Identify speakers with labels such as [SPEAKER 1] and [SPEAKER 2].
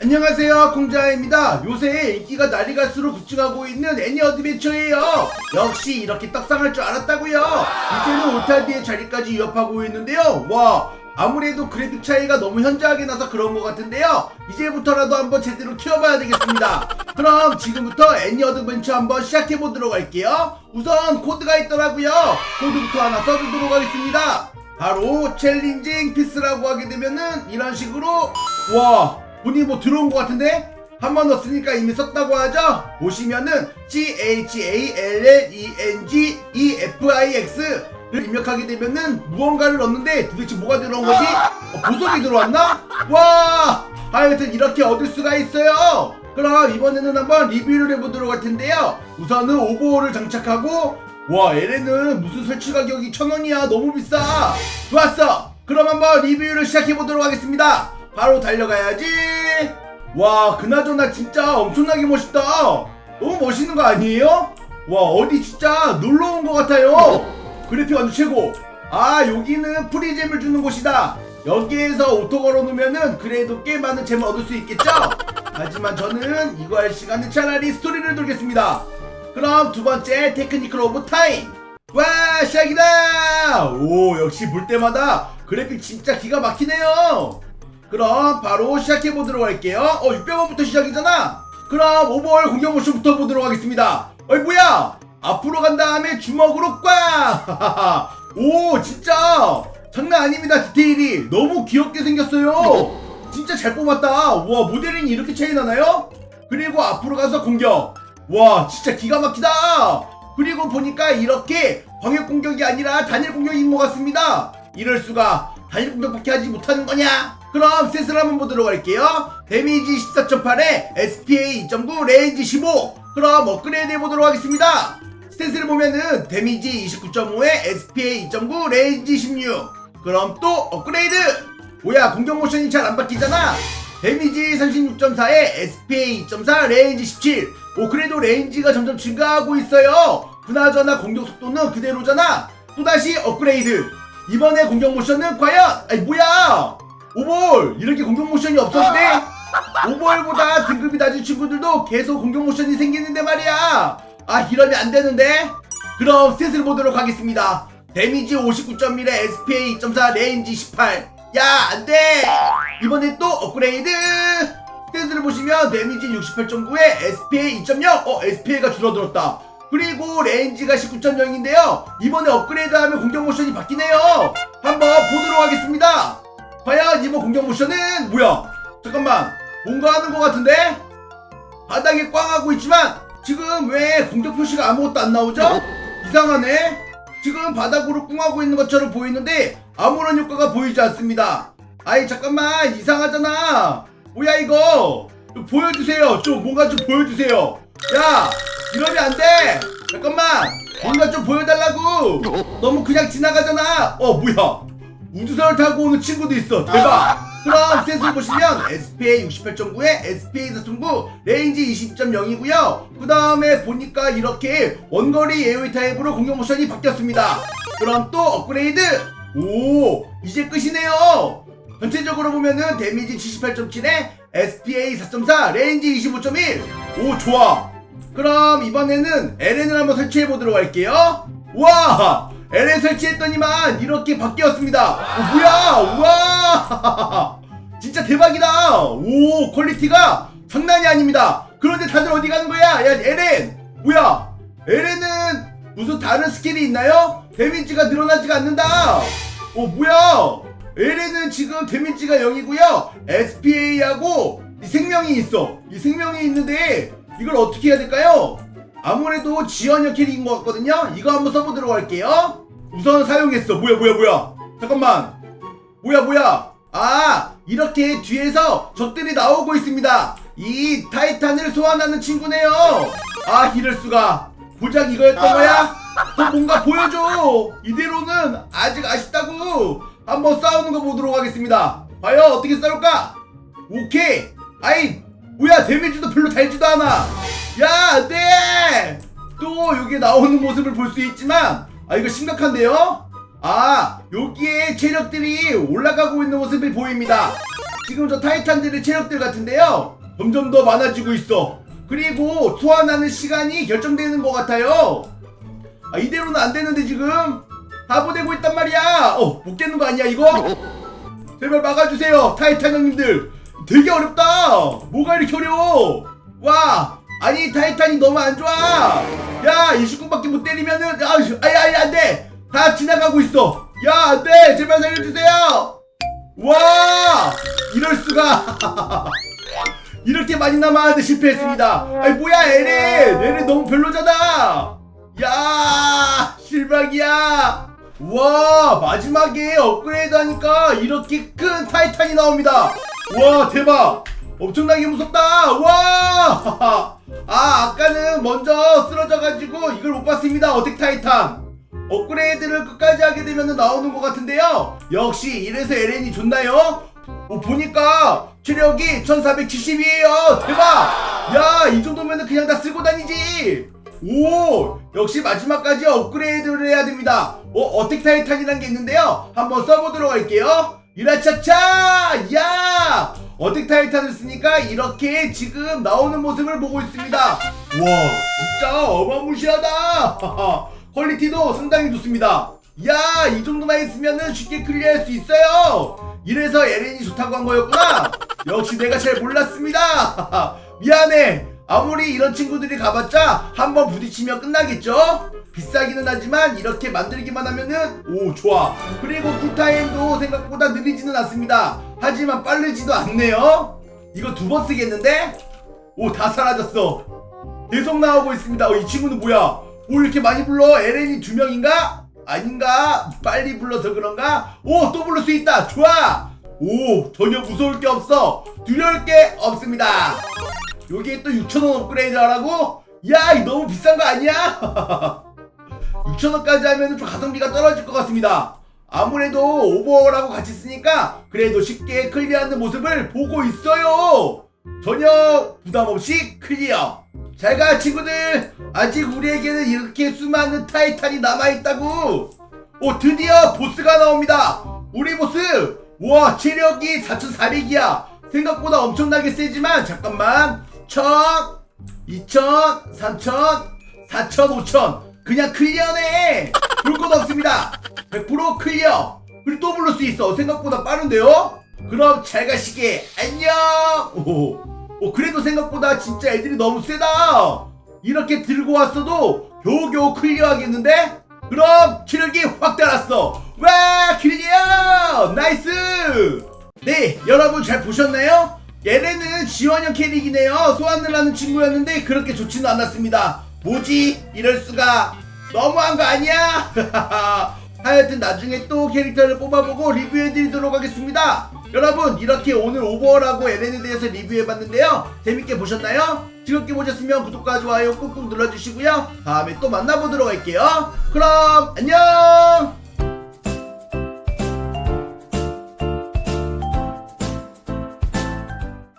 [SPEAKER 1] 안녕하세요 공자입니다. 요새 인기가 날이 갈수록 급증하고 있는 애니 어드벤처예요. 역시 이렇게 떡상할 줄 알았다고요. 이제는 올탈디의 자리까지 위협하고 있는데요. 와 아무래도 그래픽 차이가 너무 현저하게 나서 그런 것 같은데요. 이제부터라도 한번 제대로 키워봐야 되겠습니다. 그럼 지금부터 애니 어드벤처 한번 시작해보도록 할게요. 우선 코드가 있더라고요. 코드부터 하나 써주도록 하겠습니다. 바로 챌린징 피스라고 하게 되면은 이런 식으로 와 본인이 뭐 들어온 것 같은데? 한번 넣었으니까 이미 썼다고 하죠? 보시면은 C H A L L E N G E F I X를 입력하게 되면은 무언가를 넣는데 도대체 뭐가 들어온 거지? 어, 보석이 들어왔나? 와! 하여튼 이렇게 얻을 수가 있어요. 그럼 이번에는 한번 리뷰를 해보도록 할 텐데요. 우선은 오버홀을 장착하고 와 LN은 무슨 설치 가격이 천 원이야? 너무 비싸. 좋았어. 그럼 한번 리뷰를 시작해 보도록 하겠습니다 바로 달려가야지. 와 그나저나 진짜 엄청나게 멋있다. 너무 멋있는 거 아니에요? 와 어디 진짜 놀러 온 것 같아요. 그래픽 완전 최고. 아 여기는 프리잼을 주는 곳이다. 여기에서 오토 걸어 놓으면은 그래도 꽤 많은 잼을 얻을 수 있겠죠? 하지만 저는 이거 할 시간에 차라리 스토리를 돌겠습니다. 그럼 두 번째 테크니컬 오브 타임. 와 시작이다! 오 역시 볼 때마다 그래픽 진짜 기가 막히네요 그럼 바로 시작해 보도록 할게요. 어 600원부터 시작이잖아. 그럼 오버월 공격 모션부터 보도록 하겠습니다. 어이 뭐야! 앞으로 간 다음에 주먹으로 꽉 오 진짜! 장난 아닙니다 디테일이. 너무 귀엽게 생겼어요. 진짜 잘 뽑았다. 와 모델링이 이렇게 차이 나나요? 그리고 앞으로 가서 공격. 와 진짜 기가 막히다. 그리고 보니까 이렇게 광역 공격이 아니라 단일 공격인 것 같습니다. 이럴 수가 단일 공격밖에 하지 못하는 거냐 그럼 셋을 한번 보도록 할게요. 데미지 14.8에 SPA 2.9 레인지 15 그럼 업그레이드 해보도록 하겠습니다. 스탯을 보면은 데미지 29.5에 SPA 2.9 레인지 16 그럼 또 업그레이드! 뭐야 공격 모션이 잘 안 바뀌잖아. 데미지 36.4에 SPA 2.4 레인지 17 오 그래도 레인지가 점점 증가하고 있어요. 그나저나 공격 속도는 그대로잖아. 또다시 업그레이드. 이번에 공격 모션은 과연 아니 뭐야 오볼 이렇게 공격 모션이 없었는데 오볼보다 등급이 낮은 친구들도 계속 공격 모션이 생기는데 말이야. 아 이러면 안 되는데? 그럼 셋을 보도록 하겠습니다. 데미지 59.1에 SPA 2.4 레인지 18 야 안돼! 이번엔 또 업그레이드! 스탯을 보시면 데미지 68.9에 SPA 2.0 어 SPA가 줄어들었다. 그리고 레인지가 19.0인데요. 이번에 업그레이드하면 공격 모션이 바뀌네요. 한번 보도록 하겠습니다 과연 이번 공격 모션은 뭐야? 잠깐만 뭔가 하는 것 같은데? 바닥에 꽝 하고 있지만 지금 왜 공격 표시가 아무것도 안 나오죠? 이상하네. 지금 바닥으로 꿍하고 있는 것처럼 보이는데 아무런 효과가 보이지 않습니다. 아이 잠깐만 이상하잖아. 뭐야 이거? 좀 보여주세요. 좀 뭔가 좀 보여주세요. 야 이러면 안돼. 잠깐만 뭔가 좀 보여달라고. 너무 그냥 지나가잖아. 어 뭐야 우주선을 타고 오는 친구도 있어. 대박. 그럼 셋을 보시면 SPA 68.9에 SPA 4.9 레인지 20.0이고요. 그 다음에 보니까 이렇게 원거리 AOE 타입으로 공격 모션이 바뀌었습니다. 그럼 또 업그레이드. 오 이제 끝이네요. 전체적으로 보면은 데미지 78.7에 SPA 4.4 레인지 25.1 오 좋아. 그럼 이번에는 LN을 한번 설치해 보도록 할게요. 와 LN 설치했더니만 이렇게 바뀌었습니다. 어, 뭐야? 우와! 진짜 대박이다. 오 퀄리티가 장난이 아닙니다. 그런데 다들 어디 가는 거야? 야 LN 뭐야? LN은 무슨 다른 스킬이 있나요? 데미지가 늘어나지가 않는다. 어 뭐야? LN은 지금 데미지가 0이고요. SPA하고 이 생명이 있어. 이 생명이 있는데 이걸 어떻게 해야 될까요? 아무래도 지원형 캐릭인 것 같거든요. 이거 한번 써보도록 할게요. 우선 사용했어. 뭐야 뭐야 뭐야. 잠깐만. 뭐야 뭐야. 아 이렇게 뒤에서 적들이 나오고 있습니다. 이 타이탄을 소환하는 친구네요. 아 이럴수가. 고작 이거였던 거야? 더 뭔가 보여줘. 이대로는 아직 아쉽다고. 한번 싸우는 거 보도록 하겠습니다. 과연 어떻게 싸울까? 오케이. 아이 뭐야 데미지도 별로 달지도 않아 야 안 돼 또 여기에 나오는 모습을 볼 수 있지만 아 이거 심각한데요? 아 여기에 체력들이 올라가고 있는 모습이 보입니다. 지금 저 타이탄들의 체력들 같은데요? 점점 더 많아지고 있어. 그리고 소환하는 시간이 결정되는 것 같아요. 아 이대로는 안 되는데 지금? 하부되고 있단 말이야. 어 못 깨는 거 아니야 이거? 제발 막아주세요 타이탄 형님들. 되게 어렵다. 뭐가 이렇게 어려워 와 아니 타이탄이 너무 안 좋아. 야 29밖에 못 때리면은 아유 아야 아야 안돼. 다 지나가고 있어. 야 안돼. 제발 살려주세요. 와 이럴 수가. 이렇게 많이 남았는데 실패했습니다. 아니 뭐야 에렌 에렌 너무 별로잖아. 야 실박이야. 와 마지막에 업그레이드 하니까 이렇게 큰 타이탄이 나옵니다. 와 대박 엄청나게 무섭다. 와! 아 아까는 먼저 쓰러져 가지고 이걸 못 봤습니다. 어택 타이탄. 업그레이드를 끝까지 하게 되면 나오는 것 같은데요. 역시 이래서 에렌이 좋나요? 어, 보니까 체력이 1470이에요. 대박! 야 이 정도면 그냥 다 쓰고 다니지. 오 역시 마지막까지 업그레이드를 해야 됩니다. 어 어택 타이탄이라는 게 있는데요. 한번 써보도록 할게요. 이라차차! 야 어택 타이탄을 쓰니까 이렇게 지금 나오는 모습을 보고 있습니다. 와 진짜 어마무시하다. 퀄리티도 상당히 좋습니다. 야 이 정도만 있으면 쉽게 클리어할 수 있어요. 이래서 에렌이 좋다고 한 거였구나. 역시 내가 잘 몰랐습니다. 미안해 아무리 이런 친구들이 가봤자 한번 부딪히면 끝나겠죠? 비싸기는 하지만 이렇게 만들기만 하면은 오 좋아. 그리고 쿨타임도 생각보다 느리지는 않습니다. 하지만 빠르지도 않네요. 이거 두 번 쓰겠는데? 오 다 사라졌어. 계속 나오고 있습니다. 어, 이 친구는 뭐야? 오 이렇게 많이 불러? 에렌이 두 명인가? 아닌가? 빨리 불러서 그런가? 오 또 부를 수 있다. 좋아. 오 전혀 무서울 게 없어. 두려울 게 없습니다 여기에 또 6천원 업그레이드 하라고? 야, 이 너무 비싼 거 아니야? 6천원까지 하면 좀 가성비가 떨어질 것 같습니다. 아무래도 오버라고 같이 쓰니까 그래도 쉽게 클리어하는 모습을 보고 있어요. 전혀 부담 없이 클리어. 잘가 친구들. 아직 우리에게는 이렇게 수많은 타이탄이 남아 있다고. 오, 드디어 보스가 나옵니다. 우리 보스. 와, 체력이 4,400이야. 생각보다 엄청나게 세지만 잠깐만. 1000, 2000, 3000, 4000, 5000 그냥 클리어네. 볼 것 없습니다. 100% 클리어. 그리고 또 부를 수 있어. 생각보다 빠른데요? 그럼 잘 가시게. 안녕. 오, 오 그래도 생각보다 진짜 애들이 너무 세다. 이렇게 들고 왔어도 겨우겨우 클리어하겠는데? 그럼 체력이 확 달았어. 와 클리어! 나이스! 네 여러분 잘 보셨나요? 얘네는 지원형 캐릭이네요. 소환을 하는 친구였는데 그렇게 좋지는 않았습니다. 뭐지? 이럴 수가 너무한 거 아니야? 하여튼 나중에 또 캐릭터를 뽑아보고 리뷰해드리도록 하겠습니다. 여러분 이렇게 오늘 오버라고 LN에 대해서 리뷰해봤는데요. 재밌게 보셨나요? 즐겁게 보셨으면 구독과 좋아요 꾹꾹 눌러주시고요. 다음에 또 만나보도록 할게요. 그럼 안녕!